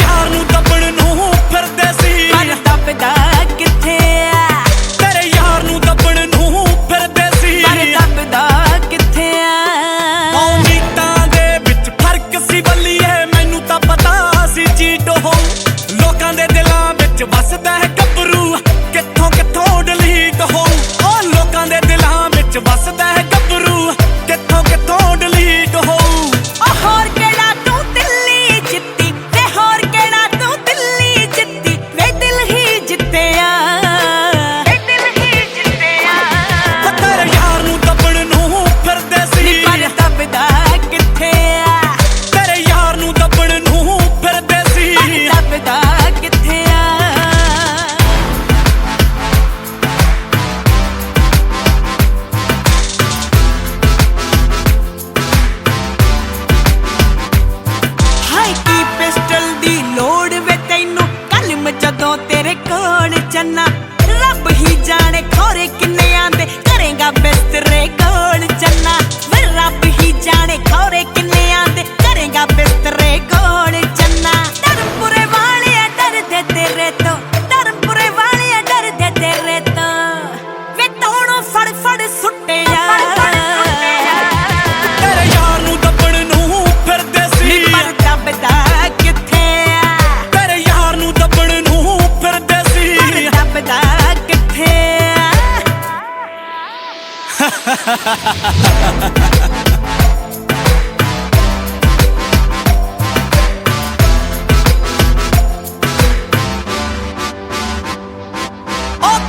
ਯਾਰ ਨੂੰ ਦੱਬਣ ਨੂੰ ਫਿਰਦੇ ਸੀ। ਪਰ ਦੱਬਦਾ ਕਿੱਥੇ ਆ? ਤੇਰੇ ਯਾਰ ਨੂੰ ਦੱਬਣ ਨੂੰ ਫਿਰਦੇ ਸੀ। ਪਰ ਦੱਬਦਾ ਕਿੱਥੇ ਆ? ਉਮੀਦਾਂ ਦੇ ਵਿੱਚ ਫ਼ਰਕ ਸੀ ਬੱਲੀਏ ਮੈਨੂੰ ਤਾਂ ਪਤਾ ਸੀ ਚੀਟ ਲੋਕਾਂ ਦੇ ਦਿਲਾਂ ਵਿੱਚ ਵੱਸਦਾ ਹੈ ਗੱਭਰੂ ਕਿੱਥੋਂ ਕਿੱਥੋਂ ਡਿਲੀਟ ਹੋ ਉਹ ਲੋਕਾਂ ਦੇ ਦਿਲਾਂ ਵਿੱਚ ਵੱਸਦਾ ਹੈ ਕੋਲ ਚੰਨਾ ਰੱਬ ਹੀ ਜਾਣੇ ਖੋਰੇ ਕਿੰਨੇ ਦੇ ਕਰੇਗਾ ਬਿਸਤਰੇ ਕੋਲ ਚੰਨਾ ਵੇ ਰੱਬ ਹੀ ਜਾਣੇ ਖੋਰੇ ਕਿੰਨੇ ਦੇ ਕਰੇਗਾ ਬਿਸਤਰੇ ਕੋਲ ਚੰਨਾ ਧਰਮਪੁਰੇ ਵਾਲਿਆ ਡਰਦੇ ਤੇਰੇ ਤੋਂ।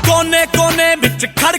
ਕੋਨੇ ਕੋਨੇ ਵਿੱਚ ਖੜ